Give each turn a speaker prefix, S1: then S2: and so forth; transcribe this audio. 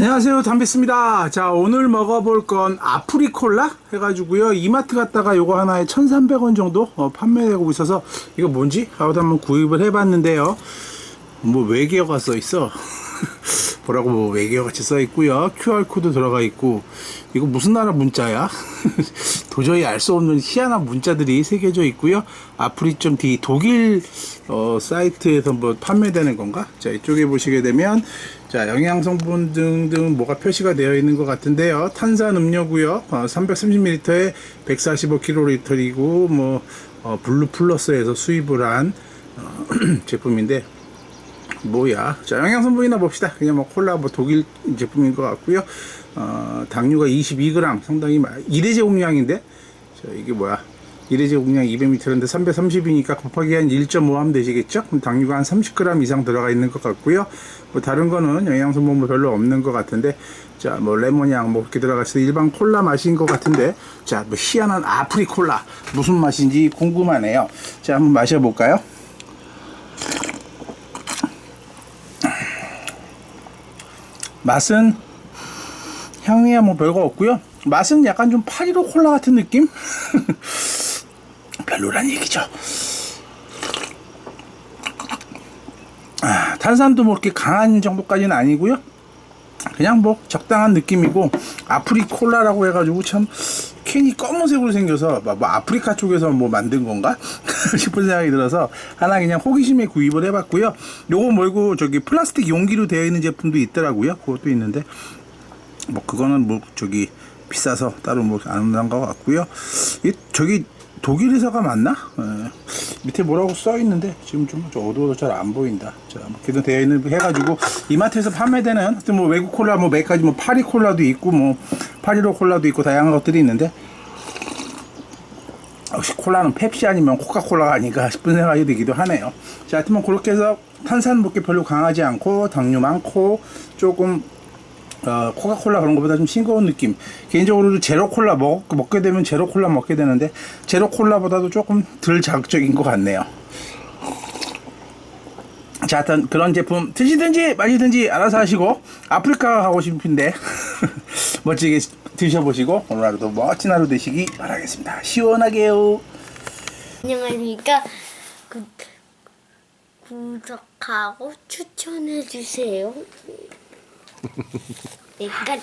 S1: 안녕하세요. 담비스입니다. 자 오늘 먹어볼 건 아프리콜라 해가지고요. 이마트 갔다가 요거 하나에 1300원 정도 어, 판매되고 있어서 이거 뭔지 하고 한번 구입을 해봤는데요. 뭐 외계어가 써 있어 뭐라고 뭐 외계어 같이 써 있고요. QR코드 들어가 있고 이거 무슨 나라 문자야? 도저히 알 수 없는 희한한 문자들이 새겨져 있고요. 아프리.d 독일 어, 사이트에서 뭐 판매되는 건가? 자 이쪽에 보시게 되면 자 영양 성분 등등 뭐가 표시가 되어 있는 것 같은데요. 탄산 음료고요. 어, 330ml에 145kl이고 뭐 어, 블루 플러스에서 수입을 한 어, 제품인데 뭐야. 자 영양 성분이나 봅시다. 그냥 뭐 콜라 뭐 독일 제품인 것 같고요. 어, 당류가 22g 상당히 마- 1회 제공량인데? 자 이게 뭐야. 1회 제공량 200ml인데 330이니까 곱하기 한 1.5 하면 되시겠죠? 그럼 당류가 한 30g 이상 들어가 있는 것 같고요. 뭐 다른 거는 영양 성분 뭐 별로 없는 것 같은데. 자 뭐 레몬향 뭐 이렇게 들어가서 일반 콜라 맛인 것 같은데. 자 뭐 희한한 아프리 콜라. 무슨 맛인지 궁금하네요. 자 한번 마셔볼까요 맛은 향이야 뭐 별거 없고요. 맛은 약간 좀 파리로 콜라 같은 느낌? 별로란 얘기죠. 아, 탄산도 뭐 이렇게 강한 정도까지는 아니고요. 그냥 뭐 적당한 느낌이고 아프리 콜라라고 해가지고 참 캔이 검은색으로 생겨서 뭐 아프리카 쪽에서 뭐 만든 건가 싶은 생각이 들어서 하나 그냥 호기심에 구입을 해봤고요. 요거 말고 저기 플라스틱 용기로 되어 있는 제품도 있더라고요. 그것도 있는데 뭐 그거는 뭐 저기 비싸서 따로 뭐안 나온 것 같고요. 이 저기 독일 회사가 맞나? 예. 밑에 뭐라고 써 있는데 지금 좀 어두워서 잘 안 보인다. 자, 뭐 그래도 되어 있는 해가지고 이마트에서 판매되는 뭐 외국 콜라 뭐 몇 가지 뭐 파리 콜라도 있고 뭐 파리로 콜라도 있고 다양한 것들이 있는데 역시 콜라는 펩시 아니면 코카콜라가 아닌가 싶은 생각이 들기도 하네요. 자, 하여튼 뭐 그렇게 해서 탄산 먹기 별로 강하지 않고 당류 많고 조금 어, 코카콜라 그런 것보다 좀 싱거운 느낌. 개인적으로 제로 콜라 먹, 먹게 되면 제로 콜라 먹게 되는데 제로 콜라보다도 조금 덜 자극적인 것 같네요. 자, 하여튼 그런 제품 드시든지 마시든지 알아서 하시고 아프리카 가고 싶은데 멋지게 드셔보시고 오늘 하루도 멋진 하루 되시기 바라겠습니다. 시원하게요.
S2: 안녕하십니까. 구, 구독하고 추천해 주세요. 약간